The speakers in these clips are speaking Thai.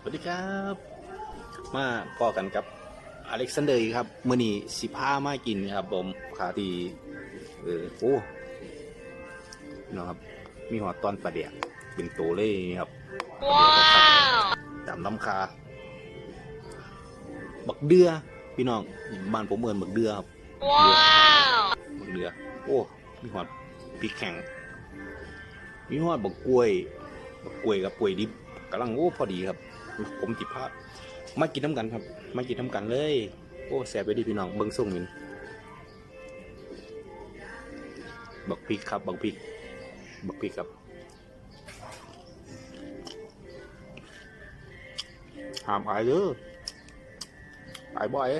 สวัสดีครับ มาพ่อกันกับอเล็กซานเดอร์อีกครับมื่อนี้สิพามากินครับ ผมขาทีเออโอ้พี่น้องครับ มีหอดตอนปลาเดียกเป็นโตเลยครับว้าวตามน้ำคา บักเดือพี่น้องบ้านผมเมือนบักเดือครับว้าวบักเดือโอ้ มีหอดพริกแข็ง มีหอดบักกล้วย บักกล้วยกับกล้วยดิบกำลังโอ้พอดีครับ ผมจิบภาพมากินน้ำกันครับ มากินน้ำกันเลย โอ้แสบไปดิพี่น้องเบิ้งส่งมินบักพริกครับบักพริกบักพริกครับห้ามอายเด้ออายบ่อย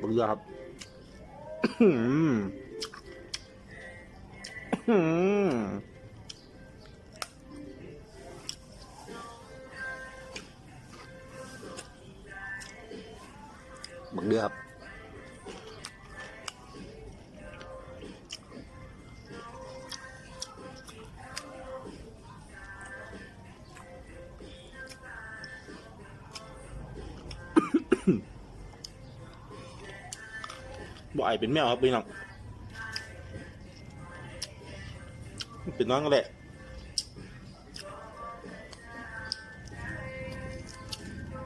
บักเรือครับอืมอืม เดือครับบ่ไอเป็นแมวครับพี่น้องเป็นน้องก็แหละ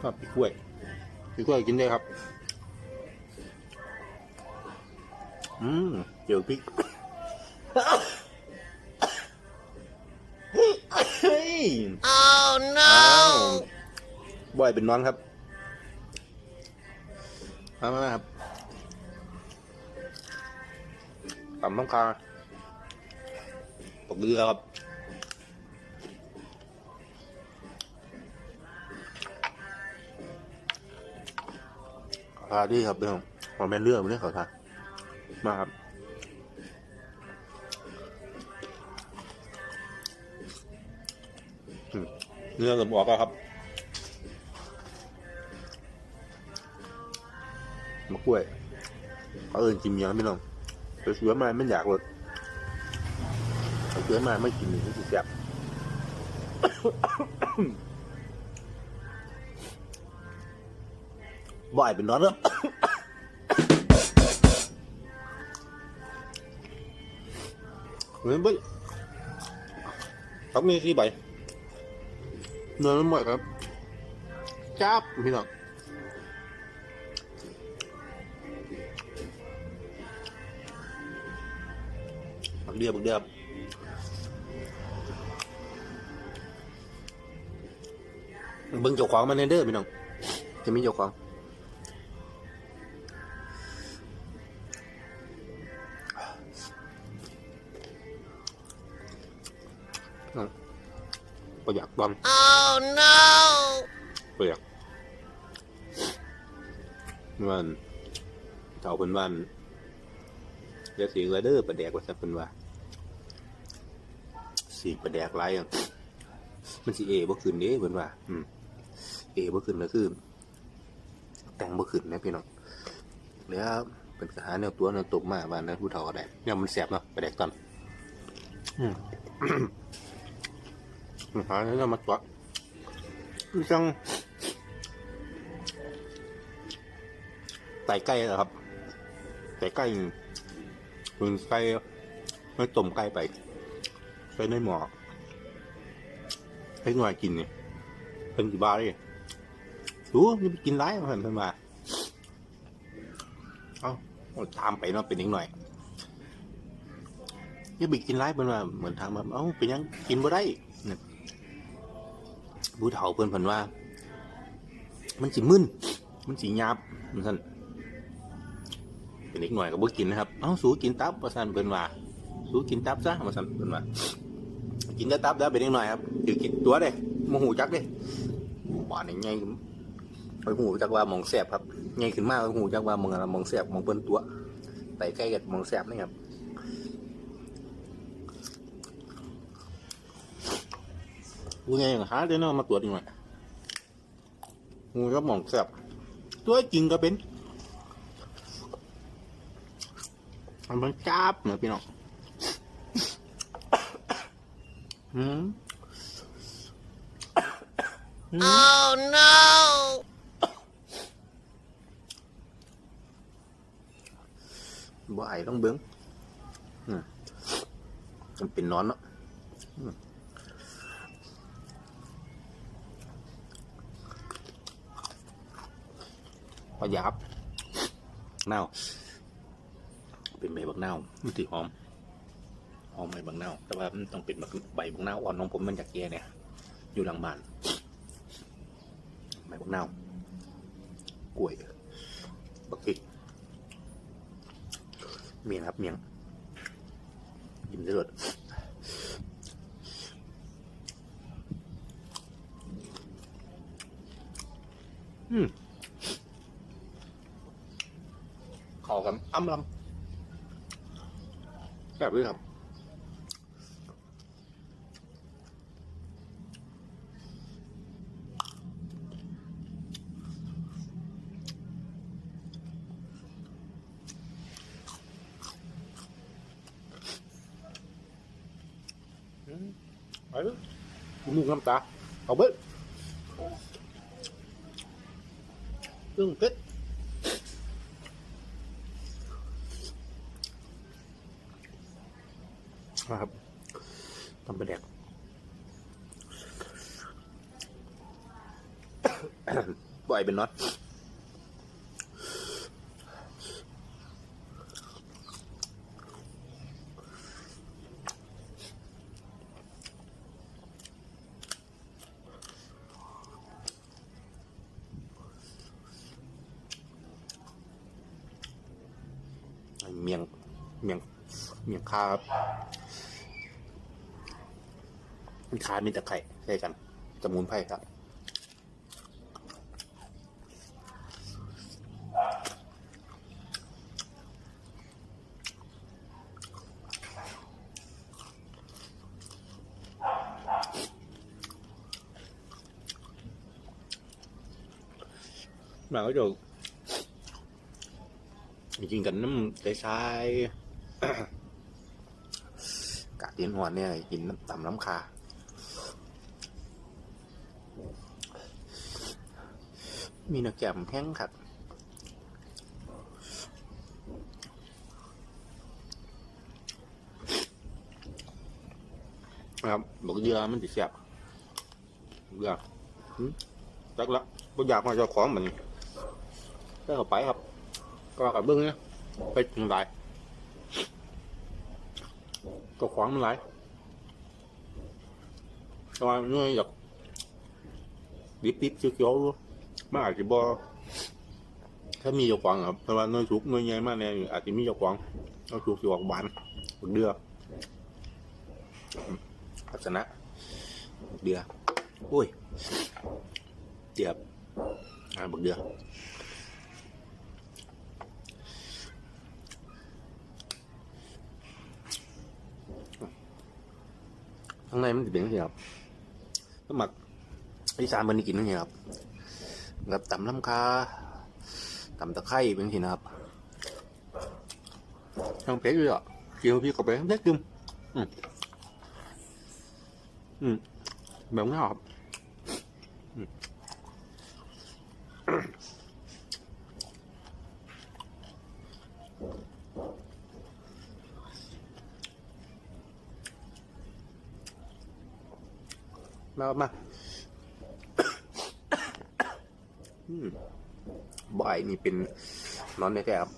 ครับพี่กล้วยพี่กล้วยกินได้ครับ อืมเจียวพริกเฮ้ย oh อ้าว no บ่อยเป็นน้องครับมามาครับตำน้ำคาตกเรือครับขอทาดีครับพี่น้องขอแม่นเรือไม่ได้ขอทา มาครับอืมเรือกับอกครับมะกล้วยเขาเอินกินยังพี่น้องไปเสือมาไม่อยากเลยไปเสือมาไม่กินนี่สิแซ่บบ่อยเป็นร้อนแล้ว เหมือนเบิ้ลครับมีที่ใบเนื้อมันหมดครับจับพี่น้องบักเดือบักเดือครับเบิ่งเจ้าของมันเด้อพี่น้องจะมีเจ้าของ ประหยัดบอล oh no ประหยัดมันเจ้าเป็นวันเดี๋ยวสีกระเด้อประแดกว่าสักเป็นว่าสีประแดกไรอะมันสีเอบ่ขึ้นเด้เพิ่นว่า อืมเอบ่ขึ้นก็คือแต่งบ่ขึ้นนะพี่น้องแล้วเป็นกระหาแนวตัวแนวตกมาบ้านนั้นผู้เฒ่าก็ได้เนี่ยมันแสบเนาะประแดกตอนอืมมัน หาแล้วมาตัวคือจังไต่ไก่เหรอครับไต่ไก่มึงไก่ไม่ต้มไก่ไปใส่ในหมอให้หน่อยกินเนี่ยเป็นกี่บาทเลยรู้นี่ไปกินไรมาเพิ่นมาเอ้าตามไปเนาะเป็นอีกหน่อยนี่ไปกินไรเพิ่นว่าเหมือนทางแบบเอ้าเป็นยังกินบ่ได้เนี่ย ผู้เฒ่าเพิ่นเพิ่นว่า มันสิมึนมันสิหยาบมันสั่นเป็นอีกหน่อยก็บ่กินนะครับเอ้าสูกินตับว่าสั่นเพิ่นว่าสู้กินตับซะมาสั่นเป็นว่า กินแต่ตับแล้วเป็นยังหน่อยครับถือกินตัวเด้มหูจักเด้หวานยังไงไปหูจักว่ามองแสบครับไงขึ้นมากไปหูจักว่ามองอะไรมองแสบมองเปิ้นตัวไต่ใกล้กับมองแสบนี่ครับ กูไงหาเดี๋ยวน้องมาตรวจดีกว่างูก็มองแสบตัวจริงก็เป็นมันจับเหมือนพี่น้องอืม Oh no! บ่ไอต้องเบิ้งอืมมันเป็นนอนเนาะ พหยาบเน่าเป็นใบบักเน่ามันติหอมหอมใบบักเน่า แต่ว่ามันต้องเป็นบักใบบักเน่าอ่อนของผมมันจากแก่เนี่ยอยู่หลังบ้านใบบักเน่ากล้วยบักพริกเมียงครับเมียงยิ้มได้เลยอืมขอ กันอ้ำลำแบบนี้ครับไปเลยลูกน้ำตา เอาเบิ้ลเรื่องเพชร นะครับทำไปแดกปล่อยเป็นน็อตเมียง เมียง เมียงคา ครับมีคามีแต่ไข่ใช่กันสมุนไพรครับ mà cái được chuyện cảnh nó để sai cả tiếng hoàn này nhìn nó tầm lắm kha mi nó kèm hén thật à, một giờ mình chỉ xẹp giờ ừ. chắc lắm có giặc mà cho khó mình ก็เข้าไปครับ ก็กับเบื้องเนี่ยไปถึงไหลายก็ขวางมันไหลแต่ว่าเนื่อยอยากดิบดิบๆเขียวๆ มันอาจจะบอถ้ามีเจ้าของครับแต่ว่านื่อยสุกนื่อยใหญ่มากเนี่ยอาจจะมีเจ้าของเอาสุกสิออกหวานบักเดือลักษณะเดือโอ้ยเดียบอ่าบักเดือข้างในมันจะเป็นยังไงครับก็หมักอีสานมันนี่กินยังไงครับ แบบตำน้ำคาตำตะไคร้เป็นยังไงนะครับทางเพชรด้วยอะเกี่ยวพี่กับไปเล็กดึมอืมอืมแบบนี้ครับมามา บ่ายนี่เป็นนอนแนแท้ครับ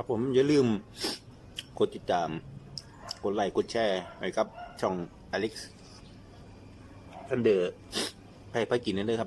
ครับผมอย่าลืมกดติดตาม กดไลค์กดแชร์ไปครับ ช่องอเล็กซ์ทันเดอร์ให้ไปกินนั่นเลยครับ